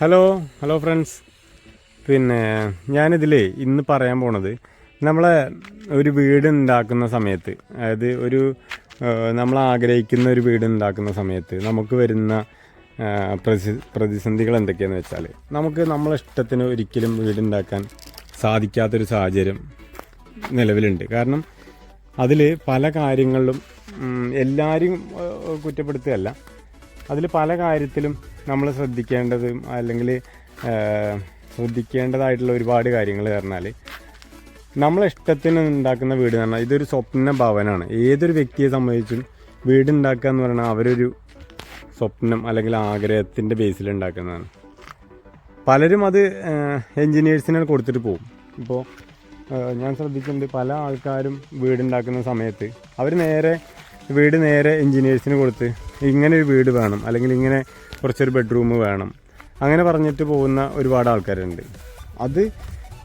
Hello hello friends പിന്നെ ഞാനിതിലേ ഇന്ന് പറയാൻ പോണത് നമ്മളെ ഒരു വീട് ഉണ്ടാക്കുന്ന സമയത്ത് അതായത് ഒരു നമ്മൾ ആഗ്രഹിക്കുന്ന ഒരു വീട് ഉണ്ടാക്കുന്ന സമയത്ത് നമുക്ക് വരുന്ന പ്രതി പ്രതിസന്ധികൾ എന്തൊക്കെയാണെന്ന് വെച്ചാൽ നമുക്ക് നമ്മളെ ഇഷ്ടത്തിന് ഒരിക്കലും വീടുണ്ടാക്കാൻ സാധിക്കാത്തൊരു സാഹചര്യം നിലവിലുണ്ട്. കാരണം അതിൽ പല കാര്യങ്ങളിലും എല്ലാവരും കുറ്റപ്പെടുത്തുകയല്ല. അതിൽ പല കാര്യത്തിലും നമ്മൾ ശ്രദ്ധിക്കേണ്ടതും അല്ലെങ്കിൽ ശ്രദ്ധിക്കേണ്ടതായിട്ടുള്ള ഒരുപാട് കാര്യങ്ങൾ പറഞ്ഞാൽ നമ്മളെ ഇഷ്ടത്തിന് ഉണ്ടാക്കുന്ന വീട് എന്ന് പറഞ്ഞാൽ ഇതൊരു സ്വപ്ന ഭവനാണ്. ഏതൊരു വ്യക്തിയെ സംബന്ധിച്ചും വീട് ഉണ്ടാക്കുക എന്ന് പറഞ്ഞാൽ അവരൊരു സ്വപ്നം അല്ലെങ്കിൽ ആഗ്രഹത്തിന്റെ ബേസിൽ ഉണ്ടാക്കുന്നതാണ്. പലരും അത് എൻജിനീയേഴ്സിനാണ് കൊടുത്തിട്ട് പോകും. ഇപ്പോൾ ഞാൻ ശ്രദ്ധിച്ചിട്ടുണ്ട് പല ആൾക്കാരും വീടുണ്ടാക്കുന്ന സമയത്ത് അവർ നേരെ വീട് നേരെ എൻജിനീയേഴ്സിന് കൊടുത്ത് ഇങ്ങനെ ഒരു വീട് വേണം അല്ലെങ്കിൽ ഇങ്ങനെ കുറച്ചൊരു ബെഡ്റൂം വേണം അങ്ങനെ പറഞ്ഞിട്ട് പോകുന്ന ഒരുപാട് ആൾക്കാരുണ്ട്. അത്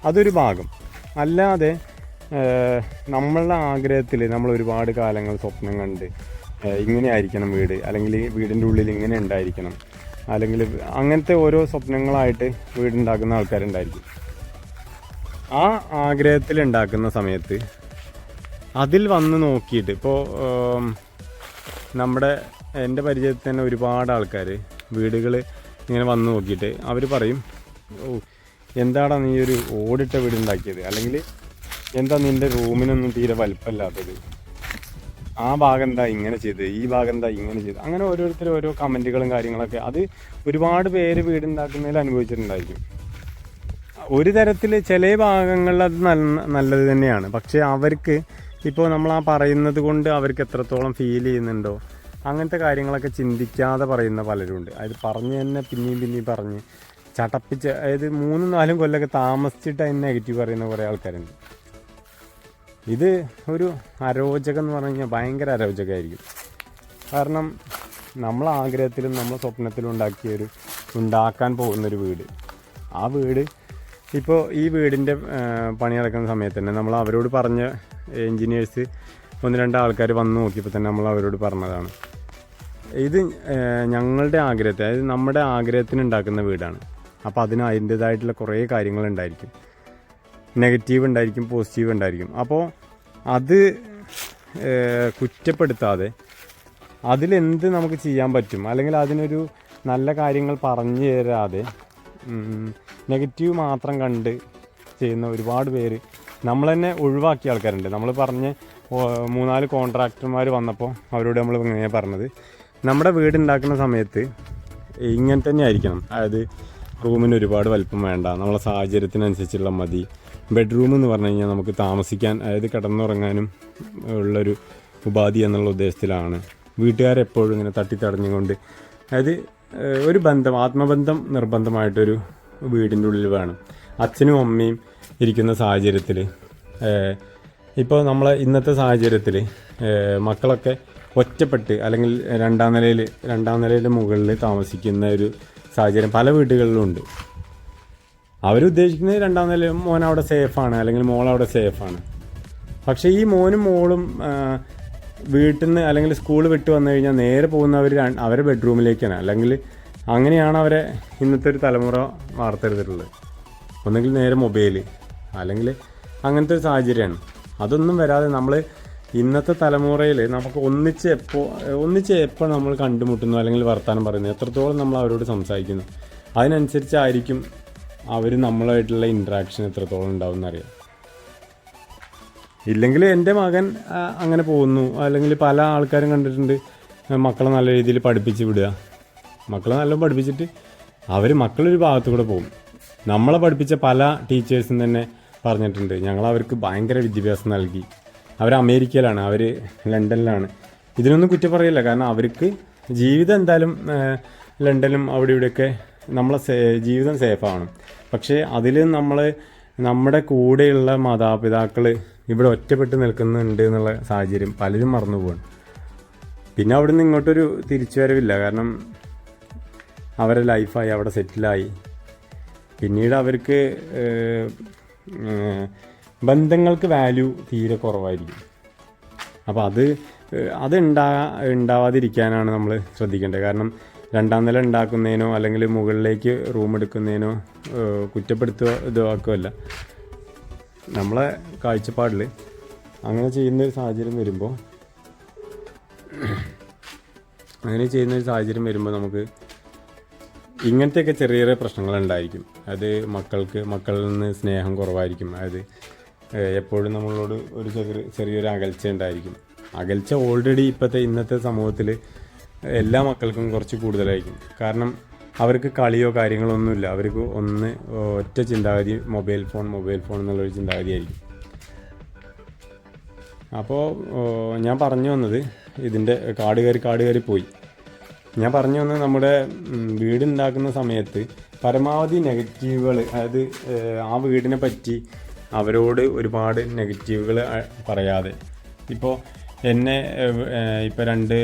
അതൊരു ഭാഗം. അല്ലാതെ നമ്മളുടെ ആഗ്രഹത്തിൽ നമ്മൾ ഒരുപാട് കാലങ്ങൾ സ്വപ്നം കണ്ട് ഇങ്ങനെ ആയിരിക്കണം വീട് അല്ലെങ്കിൽ വീടിന്റെ ഉള്ളിൽ ഇങ്ങനെ ഉണ്ടായിരിക്കണം അല്ലെങ്കിൽ അങ്ങനത്തെ ഓരോ സ്വപ്നങ്ങളായിട്ട് വീടുണ്ടാക്കുന്ന ആൾക്കാരുണ്ടായിരിക്കും. ആ ആഗ്രഹത്തിൽ ഉണ്ടാക്കുന്ന സമയത്ത് അതിൽ വന്ന് നോക്കിയിട്ട് ഇപ്പോൾ നമ്മുടെ എന്റെ പരിചയത്തിൽ തന്നെ ഒരുപാട് ആൾക്കാർ വീടുകൾ ഇങ്ങനെ വന്ന് നോക്കിയിട്ട് അവർ പറയും ഓ എന്താടാ നീ ഒരു ഓടിട്ട വീട് ഉണ്ടാക്കിയത്? അല്ലെങ്കിൽ എന്താ നിന്റെ റൂമിനൊന്നും തീരെ വലിപ്പമില്ലാത്തത്? ആ ഭാഗം എന്താ ഇങ്ങനെ ചെയ്ത് ഈ ഭാഗം എന്താ ഇങ്ങനെ ചെയ്ത് അങ്ങനെ ഓരോരുത്തർ ഓരോ കമന്റുകളും കാര്യങ്ങളൊക്കെ. അത് ഒരുപാട് പേര് വീടുണ്ടാക്കുന്നതിൽ അനുഭവിച്ചിട്ടുണ്ടായിരിക്കും. ഒരു തരത്തിൽ ചില ഭാഗങ്ങളിൽ അത് നല്ല നല്ലത് തന്നെയാണ്. പക്ഷേ അവർക്ക് ഇപ്പോൾ നമ്മൾ ആ പറയുന്നത് കൊണ്ട് അവർക്ക് എത്രത്തോളം ഫീൽ ചെയ്യുന്നുണ്ടോ അങ്ങനത്തെ കാര്യങ്ങളൊക്കെ ചിന്തിക്കാതെ പറയുന്ന പലരുണ്ട്. അത് പറഞ്ഞ് തന്നെ പിന്നെയും പിന്നെയും പറഞ്ഞ് ചടപ്പിച്ച് അതായത് മൂന്നും നാലും കൊല്ലമൊക്കെ താമസിച്ചിട്ട് അതിന് നെഗറ്റീവ് പറയുന്ന കുറേ ആൾക്കാരുണ്ട്. ഇത് ഒരു അരോചകം എന്ന് പറഞ്ഞു കഴിഞ്ഞാൽ ഭയങ്കര അരോചകമായിരിക്കും. കാരണം നമ്മൾ ആഗ്രഹത്തിലും നമ്മൾ സ്വപ്നത്തിലും ഉണ്ടാക്കിയൊരു ഉണ്ടാക്കാൻ പോകുന്നൊരു വീട്. ആ വീട് ഇപ്പോൾ ഈ വീടിന്റെ പണി നടക്കുന്ന സമയത്ത് തന്നെ നമ്മൾ അവരോട് പറഞ്ഞ എൻജിനീയേഴ്സ് ഒന്ന് രണ്ട് ആൾക്കാർ വന്ന് നോക്കിയപ്പോൾ തന്നെ നമ്മൾ അവരോട് പറഞ്ഞതാണ്. ഇത് ഞങ്ങളുടെ ആഗ്രഹത്തെ അതായത് നമ്മുടെ ആഗ്രഹത്തിന് ഉണ്ടാക്കുന്ന വീടാണ്. അപ്പോൾ അതിന് അതിന്റേതായിട്ടുള്ള കുറേ കാര്യങ്ങളുണ്ടായിരിക്കും നെഗറ്റീവ് ഉണ്ടായിരിക്കും പോസിറ്റീവ് ഉണ്ടായിരിക്കും. അപ്പോൾ അത് കുറ്റപ്പെടുത്താതെ അതിലെന്ത് നമുക്ക് ചെയ്യാൻ പറ്റും? അല്ലെങ്കിൽ അതിനൊരു നല്ല കാര്യങ്ങൾ പറഞ്ഞു തരാതെ നെഗറ്റീവ് മാത്രം കണ്ട് ചെയ്യുന്ന ഒരുപാട് പേര് നമ്മൾ തന്നെ ഒഴിവാക്കിയ ആൾക്കാരുണ്ട്. നമ്മൾ പറഞ്ഞ് മൂന്നാൽ കോൺട്രാക്ടർമാർ വന്നപ്പോൾ അവരോട് നമ്മൾ ഇങ്ങനെ പറഞ്ഞത്. നമ്മുടെ വീട് ഉണ്ടാക്കുന്ന സമയത്ത് ഇങ്ങനെ തന്നെ ആയിരിക്കണം. അതായത് റൂമിന് ഒരുപാട് വലിപ്പം വേണ്ട. നമ്മളെ സാഹചര്യത്തിനനുസരിച്ചുള്ള മതി. ബെഡ്റൂം എന്ന് പറഞ്ഞു കഴിഞ്ഞാൽ നമുക്ക് താമസിക്കാൻ അതായത് കിടന്നുറങ്ങാനും ഉള്ളൊരു ഉപാധി എന്നുള്ള ഉദ്ദേശത്തിലാണ്. വീട്ടുകാരെപ്പോഴും ഇങ്ങനെ തട്ടിത്തടഞ്ഞുകൊണ്ട് അതായത് ഒരു ബന്ധം ആത്മബന്ധം നിർബന്ധമായിട്ടൊരു വീടിന്റെ ഉള്ളിൽ വേണം. അച്ഛനും അമ്മയും ഇരിക്കുന്ന സാഹചര്യത്തിൽ ഇപ്പോൾ നമ്മളെ ഇന്നത്തെ സാഹചര്യത്തിൽ മക്കളൊക്കെ ഒറ്റപ്പെട്ട് അല്ലെങ്കിൽ രണ്ടാം നിലയിൽ രണ്ടാം നിലയുടെ മുകളിൽ താമസിക്കുന്ന ഒരു സാഹചര്യം പല വീടുകളിലും വീടുകളിലുണ്ട് അവരുദ്ദേശിക്കുന്നത് രണ്ടാം നില മോൻ അവിടെ സേഫാണ് അല്ലെങ്കിൽ മോൾ അവിടെ സേഫാണ്. പക്ഷേ ഈ മോനും മോളും വീട്ടിൽ നിന്ന് അല്ലെങ്കിൽ സ്കൂൾ വിട്ട് വന്നു കഴിഞ്ഞാൽ നേരെ പോകുന്നവർ അവരെ ബെഡ്റൂമിലേക്കാണ്. അല്ലെങ്കിൽ അങ്ങനെയാണ് അവരെ ഇന്നത്തെ ഒരു തലമുറ വാർത്തെടുത്തിട്ടുള്ളത്. ഒന്നുകിൽ നേരെ മൊബൈൽ അല്ലെങ്കിൽ അങ്ങനത്തെ ഒരു സാഹചര്യമാണ്. അതൊന്നും വരാതെ നമ്മൾ ഇന്നത്തെ തലമുറയിൽ നമുക്ക് ഒന്നിച്ച് എപ്പോൾ ഒന്നിച്ച് എപ്പോൾ നമ്മൾ കണ്ടുമുട്ടുന്നു അല്ലെങ്കിൽ വർത്തമാനം പറയുന്നു എത്രത്തോളം നമ്മൾ അവരോട് സംസാരിക്കുന്നു അതിനനുസരിച്ചായിരിക്കും അവർ നമ്മളായിട്ടുള്ള ഇൻട്രാക്ഷൻ എത്രത്തോളം ഉണ്ടാവും എന്നറിയാം ഇല്ലെങ്കിൽ എന്റെ മകൻ അങ്ങനെ പോകുന്നു. അല്ലെങ്കിൽ പല ആൾക്കാരും കണ്ടിട്ടുണ്ട് മക്കളെ നല്ല രീതിയിൽ പഠിപ്പിച്ച് വിടുക. മക്കളെ നല്ല പഠിപ്പിച്ചിട്ട് അവർ മക്കളൊരു ഭാഗത്തു കൂടെ പോകും. നമ്മളെ പഠിപ്പിച്ച പല ടീച്ചേഴ്സും തന്നെ പറഞ്ഞിട്ടുണ്ട് ഞങ്ങൾ അവർക്ക് ഭയങ്കര വിദ്യാഭ്യാസം നൽകി. അവർ അമേരിക്കയിലാണ് അവർ ലണ്ടനിലാണ്. ഇതിനൊന്നും കുറ്റം പറയില്ല കാരണം അവർക്ക് ജീവിതം എന്തായാലും ലണ്ടനും അവിടെ ഇവിടെയൊക്കെ നമ്മളെ ജീവിതം സേഫാണ്. പക്ഷേ അതിൽ നമ്മൾ നമ്മുടെ കൂടെയുള്ള മാതാപിതാക്കൾ ഇവിടെ ഒറ്റപ്പെട്ട് നിൽക്കുന്നുണ്ട് എന്നുള്ള സാഹചര്യം പലരും മറന്നു പോവാണ്. പിന്നെ അവിടെ നിന്ന് ഇങ്ങോട്ടൊരു തിരിച്ചുവരവില്ല. കാരണം അവരെ ലൈഫായി അവിടെ സെറ്റിലായി പിന്നീട് അവർക്ക് ബന്ധങ്ങൾക്ക് വാല്യൂ തീരെ കുറവായിരിക്കും. അപ്പോൾ അത് അത് ഉണ്ടാ ഉണ്ടാവാതിരിക്കാനാണ് നമ്മൾ ശ്രദ്ധിക്കേണ്ടത്. കാരണം രണ്ടാം നില ഉണ്ടാക്കുന്നതിനോ അല്ലെങ്കിൽ മുകളിലേക്ക് റൂം എടുക്കുന്നതിനോ കുറ്റപ്പെടുത്തുക ഇതാക്കുകയല്ല നമ്മളെ കാഴ്ചപ്പാടിൽ അങ്ങനെ ചെയ്യുന്നൊരു സാഹചര്യം വരുമ്പോൾ അങ്ങനെ ചെയ്യുന്ന ഒരു സാഹചര്യം വരുമ്പോൾ നമുക്ക് ഇങ്ങനത്തെയൊക്കെ ചെറിയ ചെറിയ പ്രശ്നങ്ങൾ ഉണ്ടായിരിക്കും അത് മക്കൾക്ക് മക്കളിൽ നിന്ന് സ്നേഹം കുറവായിരിക്കും. അതായത് എപ്പോഴും നമ്മളോട് ഒരു ചെറിയ ചെറിയൊരു അകൽച്ച ഉണ്ടായിരിക്കും. അകൽച്ച ഓൾറെഡി ഇപ്പോഴത്തെ ഇന്നത്തെ സമൂഹത്തിൽ എല്ലാ മക്കൾക്കും കുറച്ച് കൂടുതലായിരിക്കും. കാരണം അവർക്ക് കളിയോ കാര്യങ്ങളോ ഒന്നുമില്ല അവർക്ക് ഒന്ന് ഒറ്റ ചിന്താഗതി മൊബൈൽ ഫോൺ മൊബൈൽ ഫോൺ എന്നുള്ളൊരു ചിന്താഗതിയായിരിക്കും. അപ്പോൾ ഞാൻ പറഞ്ഞു വന്നത് ഇതിന്റെ കാട് കയറി കാട് കയറി പോയി. ഞാൻ പറഞ്ഞു വന്നത് നമ്മുടെ വീടുണ്ടാക്കുന്ന സമയത്ത് പരമാവധി നെഗറ്റീവുകൾ അതായത് ആ വീടിനെ പറ്റി അവരോട് ഒരുപാട് നെഗറ്റീവുകൾ പറയാതെ. ഇപ്പോൾ എന്നെ ഇപ്പോൾ രണ്ട്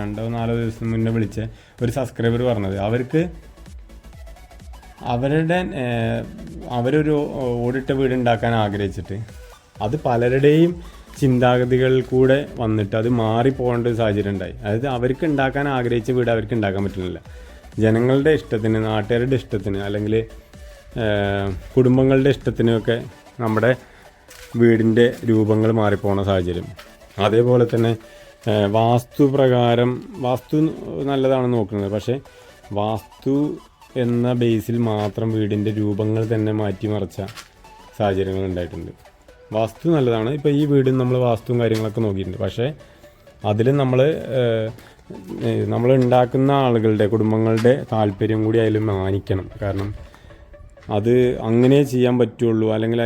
രണ്ടോ നാലോ ദിവസം മുന്നേ വിളിച്ച ഒരു സബ്സ്ക്രൈബർ പറഞ്ഞത്. അവർക്ക് അവരുടെ അവരൊരു ഓടിട്ട വീട് ഉണ്ടാക്കാൻ ആഗ്രഹിച്ചിട്ട് അത് പലരുടെയും ചിന്താഗതികൾ കൂടെ വന്നിട്ട് അത് മാറിപ്പോകേണ്ട ഒരു സാഹചര്യം ഉണ്ടായി. അതായത് അവർക്ക് ഉണ്ടാക്കാൻ ആഗ്രഹിച്ച വീട് അവർക്ക് ഉണ്ടാക്കാൻ പറ്റുന്നില്ല. ജനങ്ങളുടെ ഇഷ്ടത്തിന് നാട്ടുകാരുടെ ഇഷ്ടത്തിന് അല്ലെങ്കിൽ കുടുംബങ്ങളുടെ ഇഷ്ടത്തിനൊക്കെ നമ്മുടെ വീടിന്റെ രൂപങ്ങൾ മാറിപ്പോണ സാഹചര്യം. അതേപോലെ തന്നെ വാസ്തു പ്രകാരം വാസ്തു നല്ലതാണ് നോക്കുന്നത്. പക്ഷേ വാസ്തു എന്ന ബേസിൽ മാത്രം വീടിന്റെ രൂപങ്ങൾ തന്നെ മാറ്റിമറിച്ച സാഹചര്യങ്ങൾ ഉണ്ടായിട്ടുണ്ട്. വാസ്തു നല്ലതാണ്. ഇപ്പോൾ ഈ വീടും നമ്മൾ വാസ്തുവും കാര്യങ്ങളൊക്കെ നോക്കിയിട്ടുണ്ട്. പക്ഷേ അതിൽ നമ്മൾ നമ്മൾ ഉണ്ടാക്കുന്ന ആളുകളുടെ കുടുംബങ്ങളുടെ താല്പര്യം കൂടി അതിൽ മാനിക്കണം. കാരണം അത് അങ്ങനെ ചെയ്യാൻ പറ്റുള്ളൂ. അല്ലെങ്കിൽ